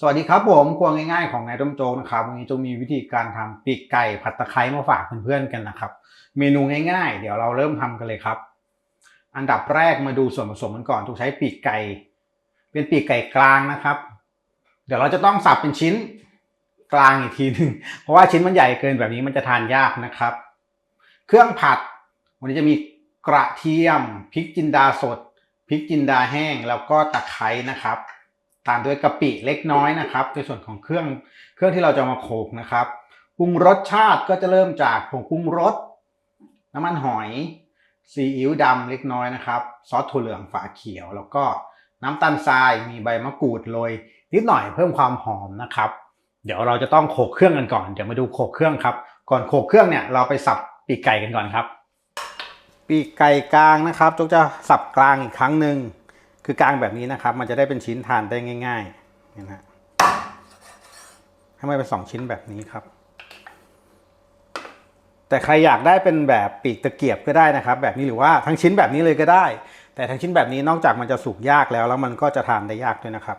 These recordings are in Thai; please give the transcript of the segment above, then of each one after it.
สวัสดีครับผมครัวง่ายๆของนายต้มโจ๊กนะครับวันนี้จะมีวิธีการทำปีกไก่ผัดตะไคร้มาฝากเพื่อนๆกันนะครับ เมนูง่ายๆ เดี๋ยวเราเริ่มทำกันเลยครับ อันดับแรกมาดูส่วนผสมกันก่อนต้องใช้ปีกไก่ เป็นปีกไก่กลางนะครับ เดี๋ยวเราจะต้องสับเป็นชิ้นกลางอีกทีหนึ่งเพราะว่าชิ้นมันใหญ่เกินแบบนี้มันจะทานยากนะครับ เครื่องผัด วันนี้จะมีกระเทียมพริกจินดาสดพริกจินดาแห้งแล้วก็ตะไคร้นะครับ ตามด้วยกะปิเล็กน้อยนะครับในส่วนของเครื่องเครื่องที่เราจะมาโขกนะครับปรุงรสชาติก็จะเริ่มจากผงปรุงรสน้ำมันหอยซีอิ๊วดำเล็กน้อยนะครับ ซอสถั่วเหลืองฝาเขียว แล้วก็น้ำตาลทรายมีใบมะกรูดโรยนิดหน่อยเพิ่มความหอมนะครับ เดี๋ยวเราจะต้องโขกเครื่องกันก่อนเดี๋ยวมาดูโขกเครื่องครับ ก่อนโขกเครื่องเนี่ยเราไปสับปีกไก่กันก่อนครับ ปีกไก่กลางนะครับจกจะสับกลางอีกครั้งหนึ่ง คือกลางแบบนี้นะครับ มันจะได้เป็นชิ้นทานได้ง่ายๆนะฮะให้มันเป็นสองชิ้นแบบนี้ครับ แต่ใครอยากได้เป็นแบบปีกตะเกียบก็ได้นะครับ แบบนี้หรือว่าทั้งชิ้นแบบนี้เลยก็ได้ แต่ทั้งชิ้นแบบนี้นอกจากมันจะสุกยากแล้วแล้วมันก็จะทานได้ยากด้วยนะครับ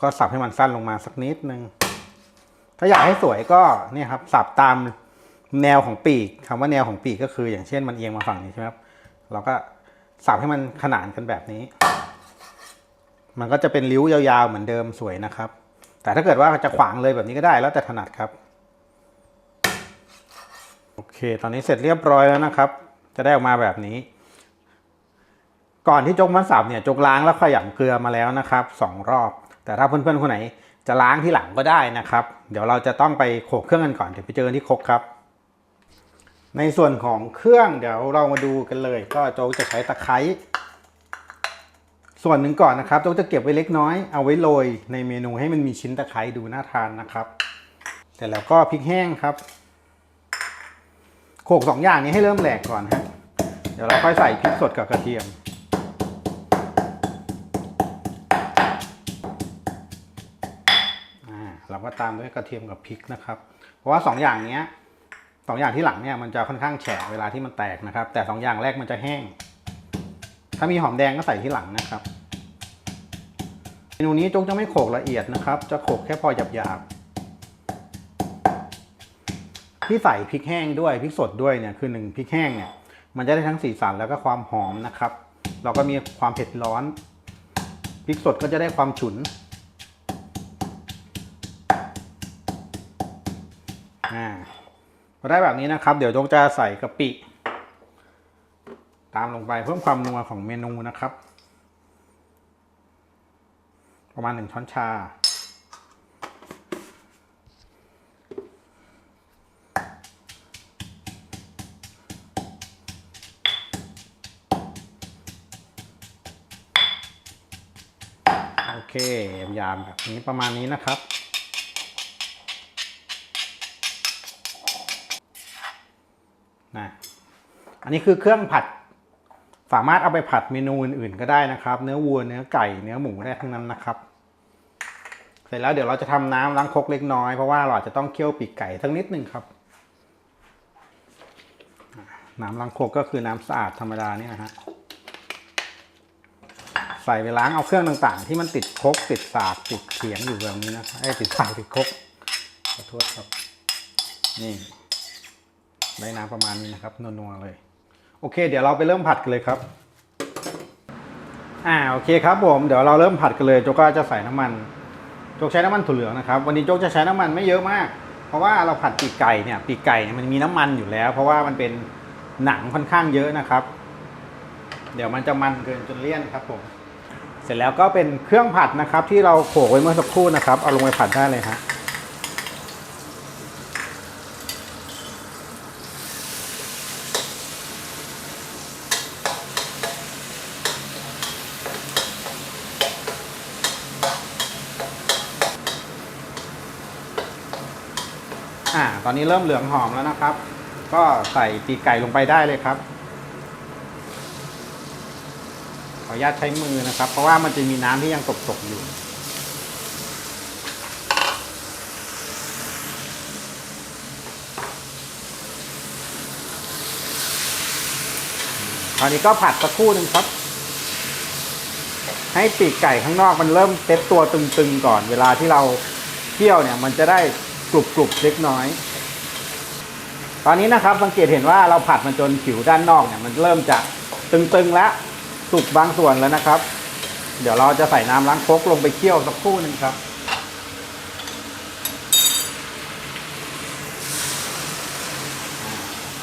ก็สับให้มันสั้นลงมาสักนิดนึงถ้าอยากให้สวยก็เนี่ยครับสับตามแนวของปีกคำว่าแนวของปีกก็คือ อย่างเช่นมันเอียงมาฝั่งนี้ใช่ไหมครับเราก็ สับให้มันขนานกันแบบนี้ มันก็จะเป็นริ้วยาวๆเหมือนเดิมสวยนะครับ แต่ถ้าเกิดว่าจะขวางเลยแบบนี้ก็ได้แล้วแต่ถนัดครับ โอเค ตอนนี้เสร็จเรียบร้อยแล้วนะครับ จะได้ออกมาแบบนี้ ก่อนที่จกมาสับเนี่ยจกล้างแล้วขยำเกลือมาแล้วนะครับสองรอบ แต่ถ้าเพื่อนๆคนไหนจะล้างที่หลังก็ได้นะครับ เดี๋ยวเราจะต้องไปโขกเครื่องกันก่อนเดี๋ยวไปเจอกันที่ครกครับ ในส่วนของเครื่องเดี๋ยวเรามาดูกันเลย ก็โจ๊กจะใช้ตะไคร้ส่วนหนึ่งก่อนนะครับโจ๊กจะเก็บไว้เล็กน้อยเอาไว้โรยในเมนูให้มันมีชิ้นตะไคร้ดูน่าทานนะครับเสร็จแล้วก็พริกแห้งครับโขกสองอย่างนี้ให้เริ่มแหลกก่อนฮะเดี๋ยวเราค่อยใส่พริกสดกับกระเทียมอ่าเราก็ตามด้วยกระเทียมกับพริกนะครับ เพราะว่าสองอย่างเนี้ย สองอย่างที่หลังเนี่ยมันจะค่อนข้างแฉะเวลาที่มันแตกนะครับ แต่สองอย่างแรกมันจะแห้ง ถ้ามีหอมแดงก็ใส่ที่หลังนะครับเมนูนี้จงจะไม่โขลกละเอียดนะครับ จะโขลกแค่พอหยาบๆที่ใส่พริกแห้งด้วยพริกสดด้วยเนี่ยคือหนึ่งพริกแห้งเนี่ยมันจะได้ทั้งสีสันแล้วก็ความหอมนะครับ เราก็มีความเผ็ดร้อนพริกสดก็จะได้ความฉุนอ่า พอได้แบบนี้นะครับ เดี๋ยวจงจะใส่กะปิ ตามลงไปเพิ่มความนัวของเมนูนะครับ ประมาณหนึ่งช้อนชาโอเคยามแบบนี้ประมาณนี้นะครับ นะอันนี้คือเครื่องผัด สามารถเอาไปผัดเมนูอื่นๆก็ได้นะครับ เนื้อวัวเนื้อไก่เนื้อหมูได้ทั้งนั้นนะครับ เสร็จแล้วเดี๋ยวเราจะทำน้ำล้างครกเล็กน้อยเพราะว่าเราอาจจะต้องเคี่ยวปีกไก่สักนิดหนึ่งครับ น้ำล้างครกก็คือน้ำสะอาดธรรมดาเนี่นะฮะใส่ไปล้างเอาเครื่องต่างๆ ที่มันติดครกติดสากติดเขียงอยู่แบบนี้นะครับไอ้ติดสากติดครกขอโทษครับนี่ ได้น้ำประมาณนี้นะครับนัวๆเลย โอเค เดี๋ยวเราไปเริ่มผัดกันเลยครับ อ่าโอเคครับผมเดี๋ยวเราเริ่มผัดกันเลยโจกก็จะใส่น้ำมันโจกใช้น้ำมันถั่วเหลืองนะครับ วันนี้โจกจะใช้น้ำมันไม่เยอะมาก เพราะว่าเราผัดปีกไก่เนี่ยปีกไก่เนี่ยมันมีน้ำมันอยู่แล้ว เพราะว่ามันเป็นหนังค่อนข้างเยอะนะครับ เดี๋ยวมันจะมันเกินจนเลี่ยนครับผมเสร็จแล้วก็เป็นเครื่องผัดนะครับ ที่เราโขลกไว้เมื่อสักครู่นะครับเอาลงไปผัดได้เลยฮะ อ่า ตอนนี้เริ่มเหลืองหอมแล้วนะครับ ก็ใส่ปีกไก่ลงไปได้เลยครับ ขออนุญาตใช้มือนะครับ เพราะว่ามันจะมีน้ำที่ยังตกๆอยู่ตอนนี้ก็ผัดสักครู่หนึ่งครับ ให้ปีกไก่ข้างนอกมันเริ่มเซ็ตตัวตึงๆก่อน เวลาที่เราเคี่ยวเนี่ย มันจะได้ กรุบๆเล็กน้อย ตอนนี้นะครับสังเกตเห็นว่าเราผัดมันจนผิวด้านนอกเนี่ยมันเริ่มจะตึงๆแล้วสุกบางส่วนแล้วนะครับ เดี๋ยวเราจะใส่น้ำล้างคกลงไปเคี่ยวสักครู่หนึ่งครับ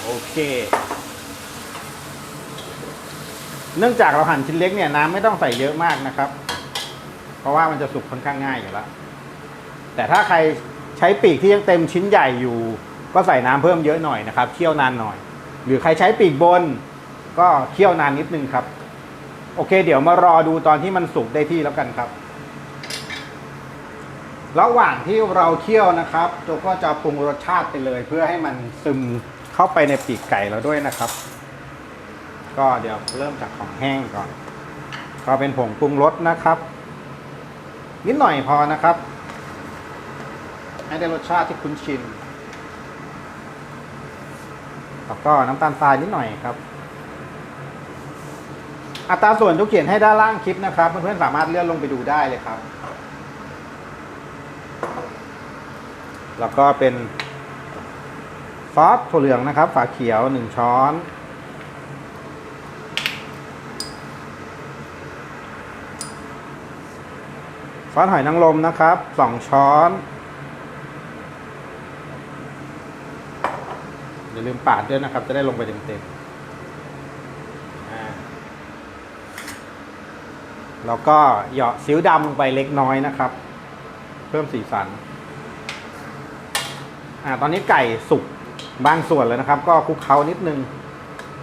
โอเค เนื่องจากเราหั่นชิ้นเล็กเนี่ยน้ำไม่ต้องใส่เยอะมากนะครับ เพราะว่ามันจะสุกค่อนข้างง่ายอยู่แล้ว แต่ถ้าใคร ใช้ปีกที่ยังเต็มชิ้นใหญ่อยู่ ก็ใส่น้ำเพิ่มเยอะหน่อยนะครับเคี่ยวนานหน่อย หรือใครใช้ปีกบน ก็เคี่ยวนานนิดนึงครับ โอเค เดี๋ยวมารอดูตอนที่มันสุกได้ที่แล้วกันครับ ระหว่างที่เราเคี่ยวนะครับโจก็จะปรุงรสชาติไปเลย เพื่อให้มันซึมเข้าไปในปีกไก่เราด้วยนะครับ ก็เดี๋ยวเริ่มจากของแห้งก่อน ก็เป็นผงปรุงรสนะครับ นิดหน่อยพอนะครับ ให้ได้รสชาติที่คุ้นชิน แล้วก็น้ำตาลทรายนิดหน่อยครับ อัตราส่วนทุกเขียนให้ด้านล่างคลิปนะครับ เพื่อนๆสามารถเลื่อนลงไปดูได้เลยครับ แล้วก็เป็นซอสถั่วเหลืองนะครับ ฝาเขียวหนึ่งช้อนซอสหอยนางรมนะครับสองช้อน อย่าลืมปาดด้วยนะครับ จะได้ลงไปเต็มๆแล้วก็เหยาะซีอิ๊วดำลงไปเล็กน้อยนะครับ เพิ่มสีสันอ่าตอนนี้ไก่สุกบางส่วนแล้วนะครับ ก็คลุกเคล้านิดนึง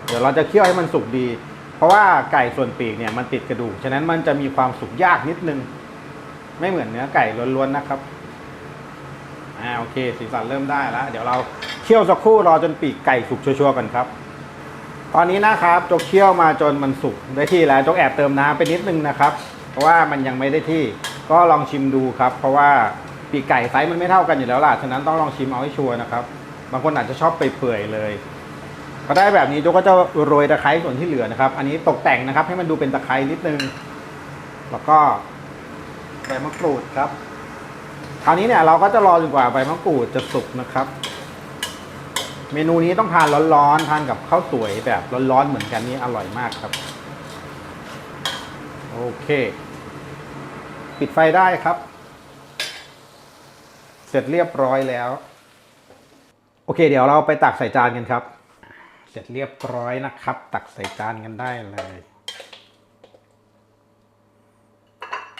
เดี๋ยวเราจะเคี่ยวให้มันสุกดี เพราะว่าไก่ส่วนปีกเนี่ยมันติดกระดูกฉะนั้นมันจะมีความสุกยากนิดนึง ไม่เหมือนเนื้อไก่ล้วนๆนะครับอ่าโอเค สีสันเริ่มได้แล้ว เดี๋ยวเรา คี่ยวสักครู่รอจนปีกไก่สุกชัวร์ๆกันครับ ตอนนี้นะครับจกเคี่ยวมาจนมันสุกได้ที่แล้วจกแอบเติมน้ำไปนิดนึงนะครับ เพราะว่ามันยังไม่ได้ที่ก็ลองชิมดูครับ เพราะว่าปีกไก่ไซส์มันไม่เท่ากันอยู่แล้วล่ะฉะนั้นต้องลองชิมเอาให้ชัวร์นะครับ บางคนอาจจะชอบไปเปื่อยเลยพอได้แบบนี้จกก็จะโรยตะไคร้ส่วนที่เหลือนะครับ อันนี้ตกแต่งนะครับ ให้มันดูเป็นตะไคร้นิดนึง แล้วก็ใบมะกรูดครับ คราวนี้เนี่ยเราก็จะรอจนกว่าใบมะกรูดจะสุกนะครับ เมนูนี้ต้องทานร้อนๆ ทานกับข้าวสวยแบบร้อนๆ เหมือนกันนี่อร่อยมากครับ โอเค ปิดไฟได้ครับ เสร็จเรียบร้อยแล้ว โอเค เดี๋ยวเราไปตักใส่จานกันครับ เสร็จเรียบร้อยนะครับ ตักใส่จานกันได้เลย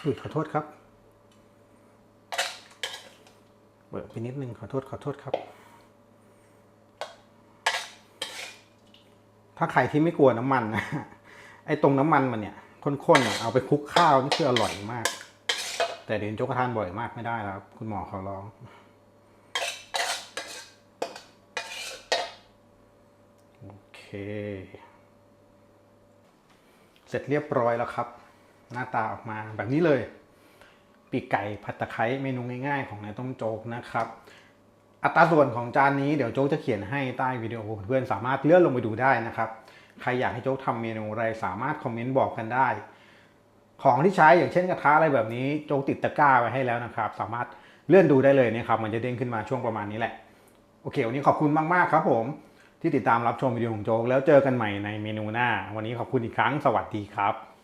อุ้ยขอโทษครับ เบิกไปนิดนึงขอโทษขอโทษครับ ถ้าใครที่ไม่กลัวน้ำมันนะไอ้ตรงน้ำมันมันเนี่ยข้นๆเอาไปคลุกข้าวนี่คืออร่อยมาก แต่เดี๋ยวโจ๊กทานบ่อยมากไม่ได้แล้วครับ คุณหมอเขาร้อง โอเค เสร็จเรียบร้อยแล้วครับ หน้าตาออกมาแบบนี้เลย ปีกไก่ผัดตะไคร้เมนูง่ายๆ ของนายต้มโจ๊กนะครับ อัตราส่วนของจานนี้เดี๋ยวโจ๊กจะเขียนให้ใต้วิดีโอเพื่อนๆสามารถเลื่อนลงไปดูได้นะครับ ใครอยากให้โจ๊กทำเมนูอะไรสามารถคอมเมนต์บอกกันได้ ของที่ใช้อย่างเช่นกระทะอะไรแบบนี้โจ๊กติดตะกร้าไว้ให้แล้วนะครับ สามารถเลื่อนดูได้เลยนะครับมันจะเด้งขึ้นมาช่วงประมาณนี้แหละ โอเค วันนี้ขอบคุณมากๆครับผม ที่ติดตามรับชมวิดีโอของโจ๊กแล้วเจอกันใหม่ในเมนูหน้า วันนี้ขอบคุณอีกครั้งสวัสดีครับ